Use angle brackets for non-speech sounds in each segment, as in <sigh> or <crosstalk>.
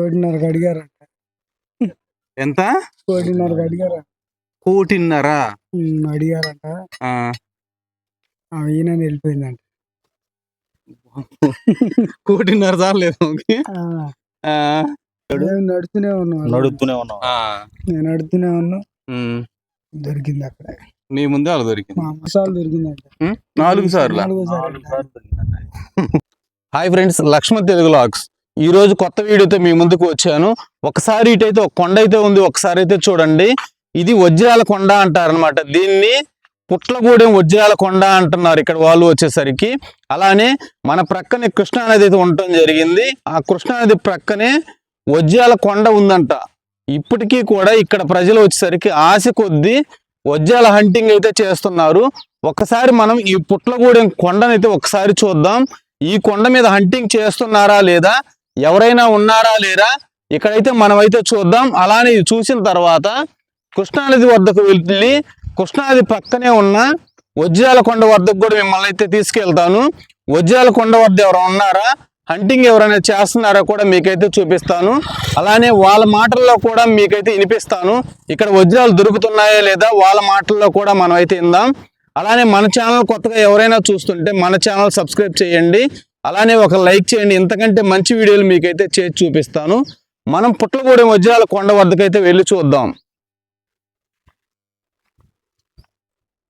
కోటిన్నరకు అడిగారంట. ఎంత? కోటిన్నరకు అడిగారంట. కోటిన్నర? ఉమ్, అడిగారంట. ఆ, ఈయన వెళ్ళిపోయిందంట. కోటిన్నర చాలేదు ఆ, నేను నడుస్తూనే ఉన్నాను నడుపుతూనే ఉన్నాం. నేను నడుస్తూనే ఉన్నా. ఉమ్. దొరికింది అక్కడ. మీ ముందే అలా దొరికింది. మా మసాలు దొరికిందంట. ఉమ్, నాలుగు సార్లు? హాయ్ ఫ్రెండ్స్ లక్ష్మణ్ తెలుగు లాక్స్ ఈ రోజు కొత్త వీడియోతో మీ ముందుకు వచ్చాను. ఒకసారి ఇటైతే ఒక కొండ అయితే ఉంది ఒకసారి అయితే చూడండి. ఇది వజ్రాల కొండ అంటారనమాట దీన్ని పుట్లగూడెం వజ్రాల కొండ అంటున్నారు ఇక్కడ వాళ్ళు వచ్చేసరికి. అలానే మన ప్రక్కనే కృష్ణానది అయితే ఉండటం జరిగింది. ఆ కృష్ణానది ప్రక్కనే వజ్రాల కొండ ఉందంట. ఇప్పటికీ కూడా ఇక్కడ ప్రజలు వచ్చేసరికి ఆశ కొద్దీ వజ్రాల హంటింగ్ అయితే చేస్తున్నారు. ఒకసారి మనం ఈ పుట్లగూడెం కొండనైతే ఒకసారి చూద్దాం. ఈ కొండ మీద హంటింగ్ చేస్తున్నారా లేదా? ఎవరైనా ఉన్నారా లేరా? ఇక్కడైతే మనమైతే చూద్దాం. అలానే ఇది చూసిన తర్వాత కృష్ణానది వద్దకు వెళ్ళి కృష్ణానది పక్కనే ఉన్న వజ్రాల కొండ వద్దకు కూడా మిమ్మల్ని అయితే తీసుకెళ్తాను. వజ్రాల కొండ వద్ద ఎవరు ఉన్నారా? హంటింగ్ ఎవరైనా చేస్తున్నారా కూడా మీకైతే చూపిస్తాను. అలానే వాళ్ళ మాటల్లో కూడా మీకైతే వినిపిస్తాను. ఇక్కడ వజ్రాలు దొరుకుతున్నాయా లేదా వాళ్ళ మాటల్లో కూడా మనం అయితే ఇందాం అలానే మన ఛానల్ కొత్తగా ఎవరైనా చూస్తుంటే మన ఛానల్ సబ్స్క్రైబ్ చేయండి. అలానే ఒక లైక్ చేయండి. ఇంతకంటే మంచి వీడియోలు మీకైతే చేసి చూపిస్తాను. మనం పుట్లగూడెం వజ్రాల కొండ వద్దకైతే వెళ్ళి చూద్దాం.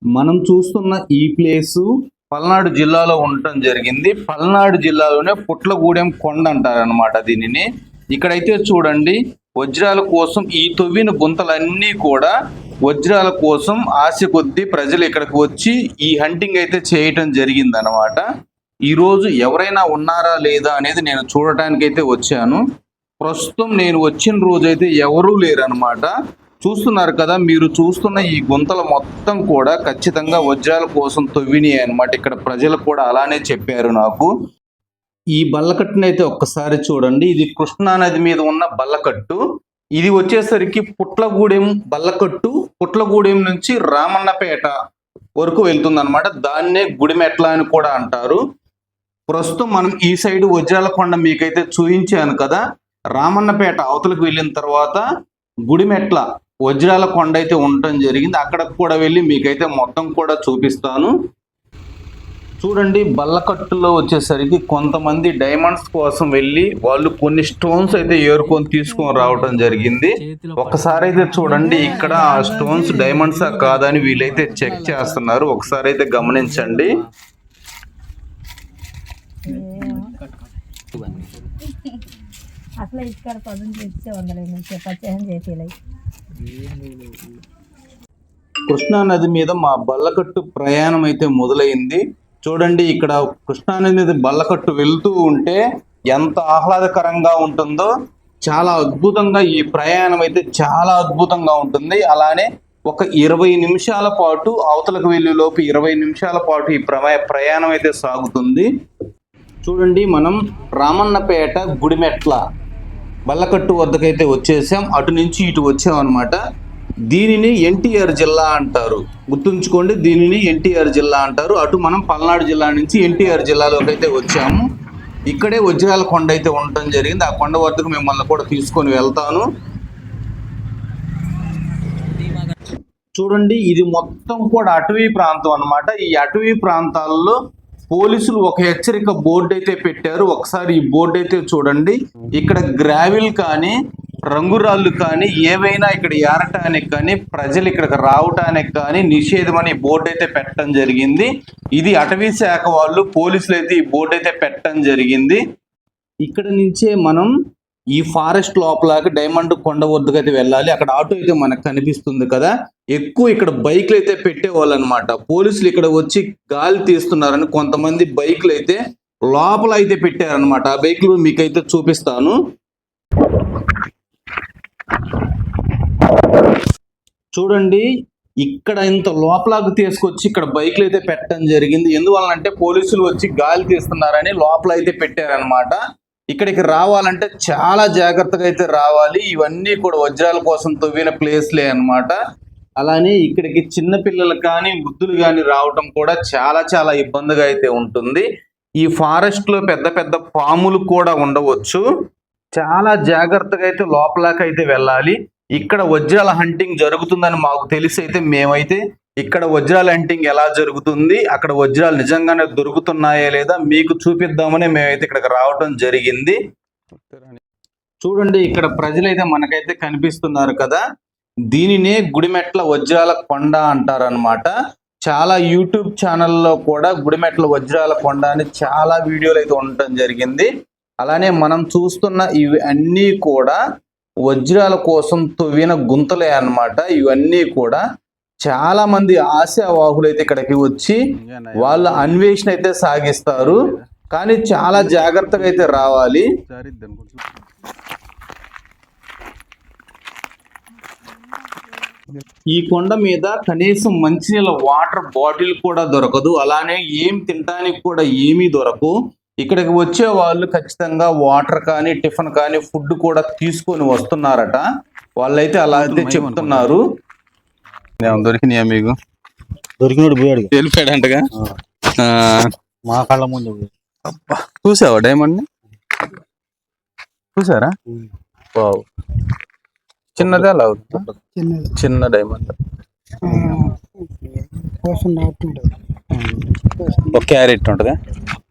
మనం చూస్తున్న ఈ ప్లేసు పల్నాడు జిల్లాలో ఉండటం జరిగింది. పల్నాడు జిల్లాలోనే పుట్లగూడెం కొండ అంటారనమాట దీనిని. ఇక్కడైతే చూడండి వజ్రాల కోసం ఈ తొవ్విన గుంతలన్నీ కూడా వజ్రాల కోసం ఆశ కొద్దీ ప్రజలు ఇక్కడికి వచ్చి ఈ హంటింగ్ అయితే చేయటం జరిగింది ఈరోజు ఈ రోజు ఎవరైనా ఉన్నారా లేదా అనేది నేను చూడటానికి అయితే వచ్చాను. ప్రస్తుతం నేను వచ్చిన రోజు అయితే ఎవరూ లేరు చూస్తున్నారు కదా మీరు చూస్తున్న ఈ గుంతలు మొత్తం కూడా ఖచ్చితంగా వజ్రాల కోసం తవ్వినాయి అనమాట ఇక్కడ ప్రజలు కూడా అలానే చెప్పారు నాకు. ఈ బల్లకట్టును అయితే ఒక్కసారి చూడండి. ఇది కృష్ణా నది మీద ఉన్న బల్లకట్టు. ఇది వచ్చేసరికి పుట్లగూడెం బల్లకట్టు. పుట్లగూడెం నుంచి రామన్నపేట వరకు వెళ్తుంది అనమాట దాన్నే గుడిమెట్ల అని కూడా అంటారు. ప్రస్తుతం మనం ఈ సైడ్ వజ్రాల కొండ మీకైతే చూపించాను కదా రామన్నపేట అవతలకు వెళ్ళిన తర్వాత గుడిమెట్ల వజ్రాల కొండ అయితే ఉండటం జరిగింది. అక్కడికి కూడా వెళ్ళి మీకైతే మొత్తం కూడా చూపిస్తాను. చూడండి బల్లకట్టులో వచ్చేసరికి కొంతమంది డైమండ్స్ కోసం వెళ్ళి వాళ్ళు కొన్ని స్టోన్స్ అయితే ఏరుకొని తీసుకొని రావడం జరిగింది. ఒకసారి అయితే చూడండి ఇక్కడ ఆ స్టోన్స్ డైమండ్స్ కాదని వీళ్ళైతే చెక్ చేస్తున్నారు. ఒకసారి అయితే గమనించండి. అసలు ఇక్కడ పదును చేస్తే వందలేదు చేసేలే కృష్ణా నది మీద మా బల్లకట్టు ప్రయాణం అయితే మొదలైంది. చూడండి ఇక్కడ కృష్ణా నది మీద బల్లకట్టు వెళ్తూ ఉంటే ఎంత ఆహ్లాదకరంగా ఉంటుందో చాలా అద్భుతంగా ఈ ప్రయాణం అయితే చాలా అద్భుతంగా ఉంటుంది. అలానే ఒక ఇరవై నిమిషాల పాటు అవతలకు వెళ్ళే లోపు ఇరవై నిమిషాల పాటు ఈ ప్రమా ప్రయాణం అయితే సాగుతుంది. చూడండి మనం రామన్నపేట గుడిమెట్ల బల్లకట్టు వద్దకైతే వచ్చేసాం. అటు నుంచి ఇటు వచ్చాం అనమాట దీనిని ఎన్టీఆర్ జిల్లా అంటారు. గుర్తుంచుకోండి దీనిని ఎన్టీఆర్ జిల్లా అంటారు. అటు మనం పల్నాడు జిల్లా నుంచి ఎన్టీఆర్ జిల్లాలోకి అయితే వచ్చాము. ఇక్కడే వజ్రాల కొండ అయితే ఉండటం జరిగింది. ఆ కొండ వద్దకు మిమ్మల్ని కూడా తీసుకొని వెళ్తాను. చూడండి ఇది మొత్తం కూడా అటవీ ప్రాంతం అనమాట ఈ అటవీ ప్రాంతాల్లో పోలీసులు ఒక హెచ్చరిక బోర్డు అయితే పెట్టారు. ఒకసారి ఈ బోర్డు అయితే చూడండి. ఇక్కడ గ్రావిల్ కానీ రంగురాళ్ళు కానీ ఏవైనా ఇక్కడ ఏరటానికి కానీ ప్రజలు ఇక్కడికి రావటానికి కానీ నిషేధం అని బోర్డు అయితే పెట్టడం జరిగింది. ఇది అటవీ శాఖ వాళ్ళు పోలీసులు అయితే ఈ బోర్డు అయితే పెట్టడం జరిగింది. ఇక్కడ నుంచే మనం ఈ ఫారెస్ట్ లోపలకి డైమండ్ కొండ వద్దకు అయితే వెళ్ళాలి. అక్కడ ఆటో అయితే మనకు కనిపిస్తుంది కదా. ఎక్కువ ఇక్కడ బైక్లు అయితే పెట్టేవాళ్ళు అనమాట పోలీసులు ఇక్కడ వచ్చి గాలి తీస్తున్నారని కొంతమంది బైక్లు అయితే లోపల అయితే పెట్టారనమాట. ఆ బైక్లు మీకైతే చూపిస్తాను. చూడండి ఇక్కడ ఇంత లోపలకు తీసుకొచ్చి ఇక్కడ బైక్లు అయితే పెట్టడం జరిగింది. ఎందువల్లంటే పోలీసులు వచ్చి గాలి తీస్తున్నారని లోపల అయితే పెట్టారనమాట. ఇక్కడికి రావాలంటే చాలా జాగ్రత్తగా అయితే రావాలి. ఇవన్నీ కూడా వజ్రాల కోసం తవ్విన ప్లేస్లే అన్నమాట. అలానే ఇక్కడికి చిన్న పిల్లలు కానీ వృద్ధులు కానీ రావటం కూడా చాలా చాలా ఇబ్బందిగా అయితే ఉంటుంది. ఈ ఫారెస్ట్లో పెద్ద పెద్ద పాములు కూడా ఉండవచ్చు. చాలా జాగ్రత్తగా అయితే లోపలకి అయితే వెళ్ళాలి. ఇక్కడ వజ్రాల హంటింగ్ జరుగుతుందని మాకు తెలిసి అయితే మేమైతే ఇక్కడ వజ్రాల హంటింగ్ ఎలా జరుగుతుంది? అక్కడ వజ్రాలు నిజంగానే దొరుకుతున్నాయా లేదా? మీకు చూపిద్దామని మేమైతే ఇక్కడికి రావడం జరిగింది. చూడండి ఇక్కడ ప్రజలైతే మనకైతే కనిపిస్తున్నారు కదా. దీనినే గుడిమెట్ల వజ్రాల కొండ అంటారనమాట చాలా యూట్యూబ్ ఛానల్లో కూడా గుడిమెట్ల వజ్రాల కొండ అని చాలా వీడియోలు అయితే ఉండటం జరిగింది. అలానే మనం చూస్తున్న ఇవి అన్నీ కూడా వజ్రాల కోసం తవ్విన గుంతలే అన్నమాట. ఇవన్నీ కూడా చాలా మంది ఆశావాహులు అయితే ఇక్కడికి వచ్చి వాళ్ళ అన్వేషణ అయితే సాగిస్తారు. కానీ చాలా జాగ్రత్తగా అయితే రావాలి. ఈ కొండ మీద కనీసం మంచినీళ్ళ వాటర్ బాటిల్ కూడా దొరకదు. అలానే ఏం తినడానికి కూడా ఏమీ దొరకవు ఇక్కడికి వచ్చే వాళ్ళు ఖచ్చితంగా వాటర్ కానీ టిఫిన్ కానీ ఫుడ్ కూడా తీసుకొని వస్తున్నారట. వాళ్ళైతే అలా అయితే చెప్తున్నారు. దొరికినాయా మీకు? దొరికినోడు పోయాడు వెళ్ళిపోయాడంటగా? ఆ, మా కళ్ళ ముందు. చూసావా డైమండ్ చూసారా? వావ్. చిన్నదే అలా అవుతుందా? చిన్న డైమండ్. ఒక క్యారెట్ ఉంటుందా?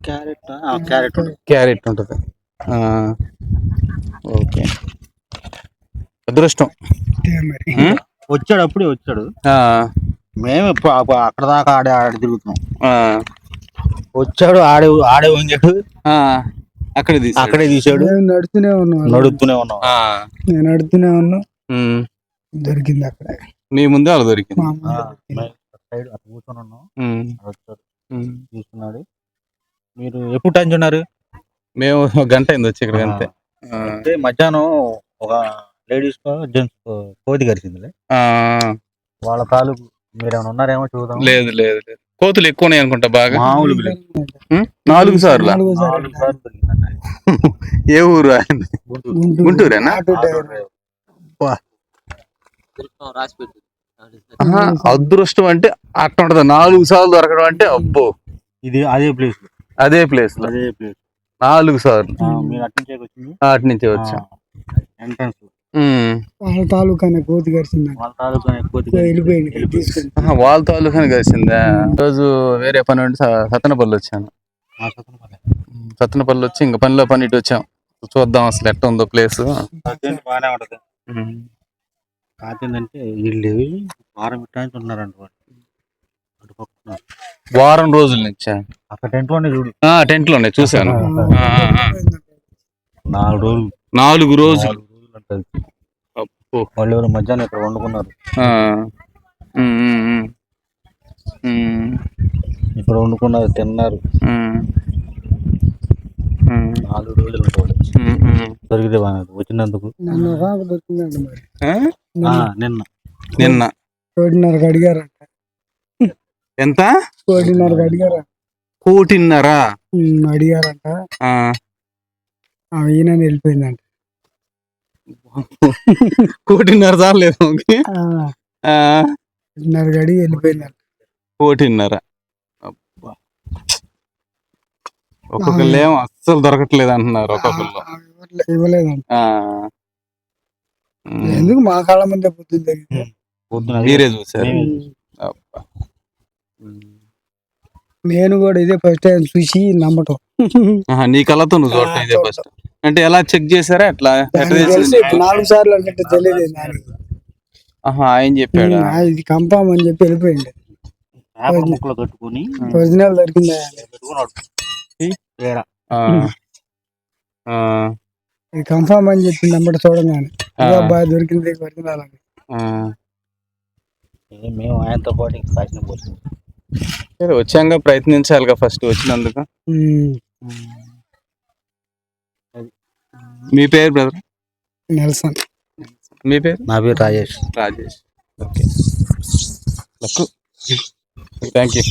Carat carat. క్యారెట్ ఉంటుంది. ఓకే. అదృష్టం? వచ్చాడు అప్పుడే వచ్చాడు. ఆ, మేము అక్కడ దాకా ఆడే ఆడే తిరుగుతున్నాం. ఆ, వచ్చాడు ఆడే ఆడే వంగాడు. ఆ, అక్కడ తీసాడు. అక్కడే తీసాడు నడుస్తూనే ఉన్నాం. ఆ, నేను నడుతూనే ఉన్నా. దొరికింది అక్కడ. మీ ముందే అలా దొరికింది. సైడ్ అక్కడ కూర్చొని ఉన్నాం. వచ్చాడు. తీసుకున్నాడు. మీరు ఎప్పుడు టైం ఉన్నారు? మేము ఒక గంట అయింది వచ్చి ఇక్కడికి అంతే ఆ, అంటే మధ్యాహ్నం ఒక లేడీస్ జెంట్స్ కోతి గరిచిందిలే ఆ, వాళ్ళ తాలూకు మీరు ఏమైనా ఉన్నారేమో చూద్దాం. లేదు లేదు లేదు. కోతులు ఎక్కువ ఉన్నాయి అనుకుంటా బాగా. మామూలుగా నాలుగు సార్లు. ఏ ఊరు ఆయన? గుంటూరు. గుంటూరు. గుంటూరేనా? అదృష్టం అంటే అట్లా ఉంటది. నాలుగు సార్లు దొరకడం అంటే అబ్బో. ఇది అదే ప్లేస్ అదే ప్లేస్ అదే ప్లేస్ నాలుగు సార్లు. మీరు అట్నుంచే వచ్చింది. అటు నుంచి వచ్చాం. ఎంట్రన్స్. వాళ్ళ తాలూకానే కోతి గరిచింది వాళ్ళ తాలూకాని కలిసిందా రోజు వేరే పని ఉండి సత్తెనపల్లి వచ్చాను. సత్తెనపల్లి వచ్చి ఇంకా పనిలో పని ఇటు వచ్చాం. చూద్దాం అసలు ఎట్ట ఉందో ప్లేస్. బాగానే ఉంటది. కాకపోతే వీళ్ళు వారం ఇట్టానికి ఉన్నారంట. వారం రోజుల నుంచి. అక్కడ టెంట్లోనే చూడు. ఆ టెంట్లోనే ఆ. నాలుగు రోజులు. నాలుగు రోజులు. వాళ్ళు ఎవరు మధ్యాహ్నం ఇక్కడ వండుకున్నారు. ఇక్కడ వండుకున్నారు తిన్నారు. నాలుగు రోజులు. దొరికితే బాగా వచ్చినందుకు. నన్ను నిన్న. నిన్న. కోటిన్నరకు అడిగారంట. ఎంత? కోటిన్నరకు అడిగారా కోటిన్నర? అడిగారంట. ఈయన వెళ్ళిపోయిందంట. కోటిన్నర చాలేదు ఆ, కోటిన్నరకు అడిగి వెళ్ళిపోయిందంట కోటిన్నర. అబ్బా. ఒక్కొక్కళ్ళు ఏమో అస్సలు దొరకట్లేదు అంటున్నారు ఒక్కొక్కళ్ళు. ఉమ్. ఎందుకు మా కాళ్ళ ముందే పొద్దున్న మీరే చూసారు. నేను కూడా ఇదే ఫస్ట్ టైం చూసి నమ్మటం. <laughs> నీ కళ్ళతో నువ్వు చూడటం ఇదే ఫస్ట్ అంటే ఎలా చెక్ చేశారా? తెలిసింది? నాలుగు సార్లు అంటే తెలియదు ఆయన చెప్పాడా? ఇది కంపామ్ అని చెప్పి వెళ్ళిపోయింది కట్టుకొని ఒరిజినల్ దొరికిందా. ఇది కంఫామ్ అని చెప్పి నమ్మట చూడగానే బాగా దొరికింది ఒరిజినల్ అని. మేము ఆయనతో పాటు సరే, వచ్చాక ప్రయత్నించాలిగా ఫస్ట్ వచ్చినందుకు. మీ పేరు బ్రదర్? నెల్సన్. మీ పేరు? నా పేరు Rajesh. Rajesh. Okay. Thank you